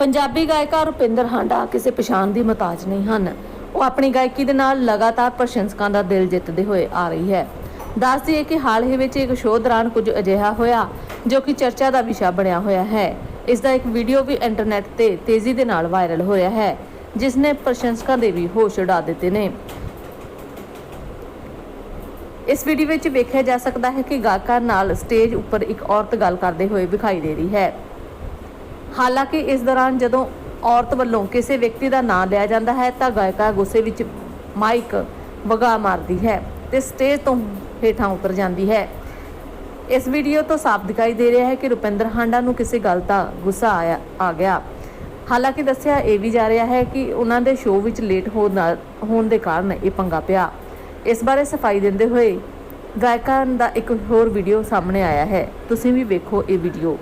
ਪੰਜਾਬੀ ਗਾਇਕਾ ਰੁਪਿੰਦਰ ਹਾਂਡਾ ਕਿਸੇ ਪਛਾਣ ਦੀ ਮਤਾਜ ਨਹੀਂ ਹਨ। ਉਹ ਆਪਣੀ ਗਾਇਕੀ ਦੇ ਨਾਲ ਲਗਾਤਾਰ ਪ੍ਰਸ਼ੰਸਕਾਂ ਦਾ ਦਿਲ ਜਿੱਤਦੇ ਹੋਏ ਆ ਰਹੀ ਹੈ। ਦੱਸਦੀ ਹੈ ਕਿ ਹਾਲ ਹੀ ਵਿੱਚ ਇੱਕ ਸ਼ੋਅ ਦੌਰਾਨ ਕੁਝ ਅਜਿਹਾ ਹੋਇਆ, ਜੋ ਕਿ ਚਰਚਾ ਦਾ ਵਿਸ਼ਾ ਬਣਿਆ ਹੋਇਆ ਹੈ। ਇਸ ਦਾ ਇੱਕ ਵੀਡੀਓ ਵੀ ਇੰਟਰਨੈਟ ਤੇ ਤੇਜ਼ੀ ਦੇ ਨਾਲ ਵਾਇਰਲ ਹੋ ਰਿਹਾ ਹੈ, ਜਿਸ ਨੇ ਪ੍ਰਸ਼ੰਸਕਾਂ ਦੇ ਵੀ ਹੋਸ਼ ਉਡਾ ਦਿੱਤੇ ਨੇ। ਇਸ ਵੀਡੀਓ ਵਿੱਚ ਵੇਖਿਆ ਜਾ ਸਕਦਾ ਹੈ ਕਿ ਗਾਇਕਾ ਨਾਲ ਸਟੇਜ ਉੱਪਰ ਇੱਕ ਔਰਤ ਗੱਲ ਕਰਦੇ ਹੋਏ ਵਿਖਾਈ ਦੇ ਰਹੀ ਹੈ। ਹਾਲਾਂਕਿ ਇਸ ਦੌਰਾਨ ਜਦੋਂ ਔਰਤ ਵੱਲੋਂ ਕਿਸੇ ਵਿਅਕਤੀ ਦਾ ਨਾਂ ਲਿਆ ਜਾਂਦਾ ਹੈ ਤਾਂ ਗਾਇਕਾ ਗੁੱਸੇ ਵਿੱਚ ਮਾਈਕ ਵਗਾ ਮਾਰਦੀ ਹੈ ਤੇ ਸਟੇਜ ਤੋਂ ਹੇਠਾਂ ਉਤਰ ਜਾਂਦੀ ਹੈ। ਇਸ ਵੀਡੀਓ ਤੋਂ ਸਾਫ਼ ਦਿਖਾਈ ਦੇ ਰਿਹਾ ਹੈ ਕਿ ਰੁਪਿੰਦਰ ਹਾਂਡਾ ਨੂੰ ਕਿਸੇ ਗੱਲ ਦਾ ਗੁੱਸਾ ਆਇਆ, ਆ ਗਿਆ। ਹਾਲਾਂਕਿ ਦੱਸਿਆ ਇਹ ਵੀ ਜਾ ਰਿਹਾ ਹੈ ਕਿ ਉਹਨਾਂ ਦੇ ਸ਼ੋਅ ਵਿੱਚ ਲੇਟ ਹੋਣ ਦੇ ਕਾਰਨ ਇਹ ਪੰਗਾ ਪਿਆ। ਇਸ ਬਾਰੇ ਸਫ਼ਾਈ ਦਿੰਦੇ ਹੋਏ ਗਾਇਕਾਂ ਦਾ ਇੱਕ ਹੋਰ ਵੀਡੀਓ ਸਾਹਮਣੇ ਆਇਆ ਹੈ। ਤੁਸੀਂ ਵੀ ਵੇਖੋ ਇਹ ਵੀਡੀਓ।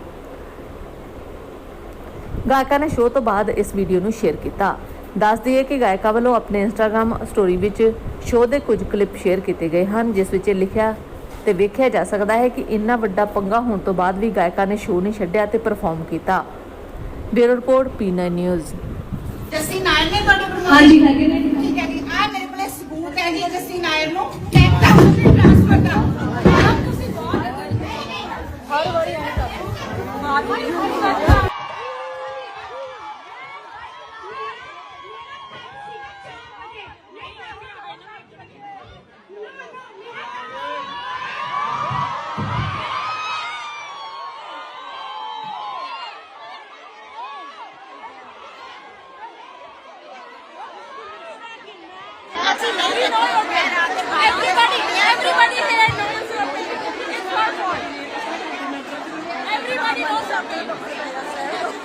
ਗਾਇਕਾ ਨੇ ਸ਼ੋਅ ਤੋਂ ਬਾਅਦ ਇਸ ਵੀਡੀਓ ਨੂੰ ਸ਼ੇਅਰ ਕੀਤਾ। ਦੱਸ ਦਈਏ ਕਿ ਗਾਇਕਾ ਵੱਲੋਂ ਆਪਣੇ ਇੰਸਟਾਗ੍ਰam ਸਟੋਰੀ ਵਿੱਚ ਸ਼ੋਅ ਦੇ ਕੁਝ ਕਲਿੱਪ ਸ਼ੇਅਰ ਕੀਤੇ ਗਏ ਹਨ ਜਿਸ ਵਿੱਚ ਇਹ ਲਿਖਿਆ ਤੇ ਵੇਖਿਆ ਜਾ ਸਕਦਾ ਹੈ ਕਿ ਇੰਨਾ ਵੱਡਾ ਪੰਗਾ ਹੋਣ ਤੋਂ ਬਾਅਦ ਵੀ ਗਾਇਕਾ ਨੇ ਸ਼ੋਅ ਨਹੀਂ ਛੱਡਿਆ ਤੇ ਪਰਫਾਰਮ ਕੀਤਾ। ਬਿਊਰੋ ਰਿਪੋਰਟ ਪੀ9 ਨਿਊਜ਼ ਜੱਸੀ ਨਾਇਰ ਨੇ ਤੁਹਾਡੇ ਪ੍ਰਮੋਸ਼ਨ ਹਾਂਜੀ ਹੈਗੇ ਨੇ। ਠੀਕ ਹੈ ਜੀ। ਆ ਮੇਰੇ ਕੋਲੇ ਸਬੂਤ ਹੈ ਜੀ ਜੱਸੀ ਨਾਇਰ ਨੂੰ। 10000 ਰੁਪਏ ਟ੍ਰਾਂਸਫਰ ਕਰਾਓ ਤੁਸੀਂ ਬਹੁਤ ਹਰ ਵਾਰੀ Everybody, everybody here knows something. It's my fault. Everybody knows something.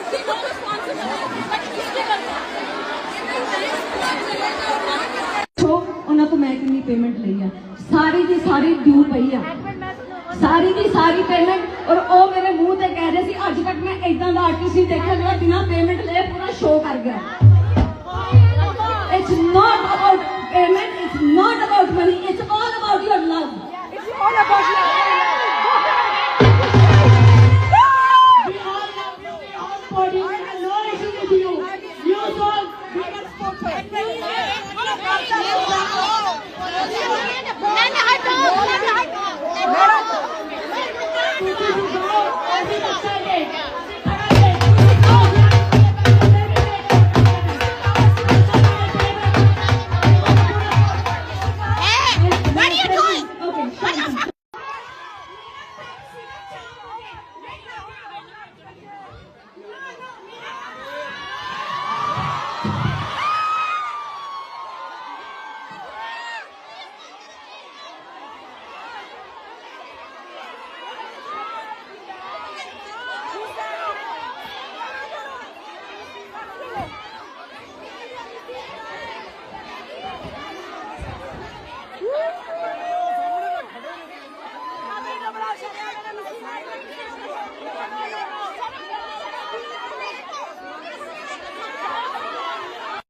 We know responsibility, but we still ਉਹਨਾਂ ਤੋਂ ਮੈਂ ਕਿੰਨੀ ਪੇਮੈਂਟ ਲਈ ਆ ਸਾਰੀ ਦੀ ਸਾਰੀ ਡਿਊ ਪਈ ਆ ਸਾਰੀ ਦੀ ਸਾਰੀ ਪੇਮੈਂਟ ਔਰ ਉਹ ਮੇਰੇ ਮੂੰਹ ਤੇ ਕਹਿ ਰਹੇ ਸੀ ਅੱਜ ਤੱਕ ਮੈਂ ਇਦਾਂ ਦਾ ਆਰਟਿਸਟ ਹੀ ਦੇਖਿਆ ਜਿਹੜਾ ਬਿਨਾਂ ਪੇਮੈਂਟ ਲਏ ਪੂਰਾ ਸ਼ੋਅ ਕਰ ਗਿਆ থাকবেন